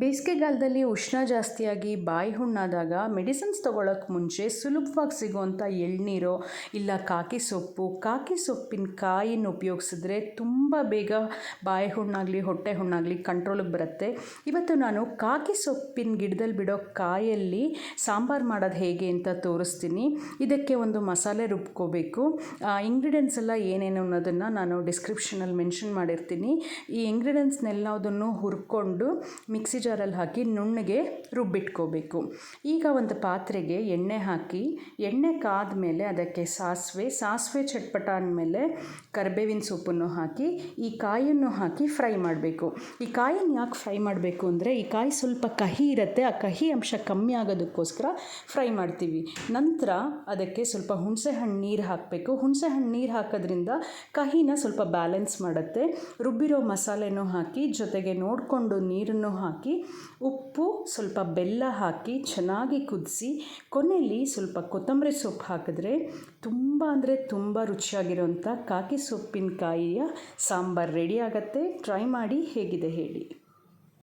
ಬೇಸಿಗೆಗಾಲದಲ್ಲಿ ಉಷ್ಣ ಜಾಸ್ತಿಯಾಗಿ ಬಾಯಿ ಹುಣ್ಣಾದಾಗ ಮೆಡಿಸಿನ್ಸ್ ತೊಗೊಳಕ್ಕೆ ಮುಂಚೆ ಸುಲಭವಾಗಿ ಸಿಗುವಂಥ ಎಳ್ನೀರು, ಇಲ್ಲ ಕಾಕಿ ಸೊಪ್ಪು. ಕಾಕಿ ಸೊಪ್ಪಿನ ಕಾಯಿನ ಉಪಯೋಗಿಸಿದ್ರೆ ತುಂಬ ಬೇಗ ಬಾಯಿ ಹುಣ್ಣಾಗಲಿ, ಹೊಟ್ಟೆ ಹುಣ್ಣಾಗಲಿ ಕಂಟ್ರೋಲಿಗೆ ಬರುತ್ತೆ. ಇವತ್ತು ನಾನು ಕಾಕಿ ಸೊಪ್ಪಿನ ಗಿಡದಲ್ಲಿ ಬಿಡೋ ಕಾಯಲ್ಲಿ ಸಾಂಬಾರು ಮಾಡೋದು ಹೇಗೆ ಅಂತ ತೋರಿಸ್ತೀನಿ. ಇದಕ್ಕೆ ಒಂದು ಮಸಾಲೆ ರುಬ್ಕೋಬೇಕು. ಇಂಗ್ರೀಡಿಯೆಂಟ್ಸ್ ಎಲ್ಲ ಏನೇನು ಅನ್ನೋದನ್ನು ನಾನು ಡಿಸ್ಕ್ರಿಪ್ಷನಲ್ಲಿ ಮೆನ್ಷನ್ ಮಾಡಿರ್ತೀನಿ. ಈ ಇಂಗ್ರೀಡಿಯೆಂಟ್ಸ್ನೆಲ್ಲದನ್ನು ಹುರ್ಕೊಂಡು ಮಿಕ್ಸಿ ಜಾರಲ್ಲಿ ಹಾಕಿ ನುಣ್ಣಗೆ ರುಬ್ಬಿಟ್ಕೋಬೇಕು. ಈಗ ಒಂದು ಪಾತ್ರೆಗೆ ಎಣ್ಣೆ ಹಾಕಿ, ಎಣ್ಣೆ ಕಾದ ಮೇಲೆ ಅದಕ್ಕೆ ಸಾಸಿವೆ ಸಾಸಿವೆ ಚಟ್ಪಟ ಅಂದಮೇಲೆ ಕರಿಬೇವಿನ ಸೊಪ್ಪನ್ನು ಹಾಕಿ, ಈ ಕಾಯನ್ನು ಹಾಕಿ ಫ್ರೈ ಮಾಡಬೇಕು. ಈ ಕಾಯನ್ನು ಯಾಕೆ ಫ್ರೈ ಮಾಡಬೇಕು ಅಂದರೆ, ಈ ಕಾಯಿ ಸ್ವಲ್ಪ ಕಹಿ ಇರುತ್ತೆ, ಆ ಕಹಿ ಅಂಶ ಕಮ್ಮಿ ಆಗೋದಕ್ಕೋಸ್ಕರ ಫ್ರೈ ಮಾಡ್ತೀವಿ. ನಂತರ ಅದಕ್ಕೆ ಸ್ವಲ್ಪ ಹುಣಸೆ ಹಣ್ಣು ನೀರು ಹಾಕಬೇಕು. ಹುಣಸೆ ಹಣ್ಣು ನೀರು ಹಾಕೋದ್ರಿಂದ ಕಹಿನ ಸ್ವಲ್ಪ ಬ್ಯಾಲೆನ್ಸ್ ಮಾಡುತ್ತೆ. ರುಬ್ಬಿರೋ ಮಸಾಲೆನೂ ಹಾಕಿ, ಜೊತೆಗೆ ನೋಡಿಕೊಂಡು ನೀರನ್ನು ಹಾಕಿ ಉಪ್ಪು ಸ್ವಲ್ಪ ಬೆಲ್ಲ ಹಾಕಿ ಚೆನ್ನಾಗಿ ಕುದಿಸಿ, ಕೊನೆಯಲ್ಲಿ ಸ್ವಲ್ಪ ಕೊತ್ತಂಬರಿ ಸೊಪ್ಪು ಹಾಕಿದ್ರೆ ತುಂಬ ಅಂದರೆ ತುಂಬ ರುಚಿಯಾಗಿರೋಂಥ ಕಾಕಿ ಸೊಪ್ಪಿನಕಾಯಿಯ ಸಾಂಬಾರು ರೆಡಿ ಆಗುತ್ತೆ. ಟ್ರೈ ಮಾಡಿ, ಹೇಗಿದೆ ಹೇಳಿ.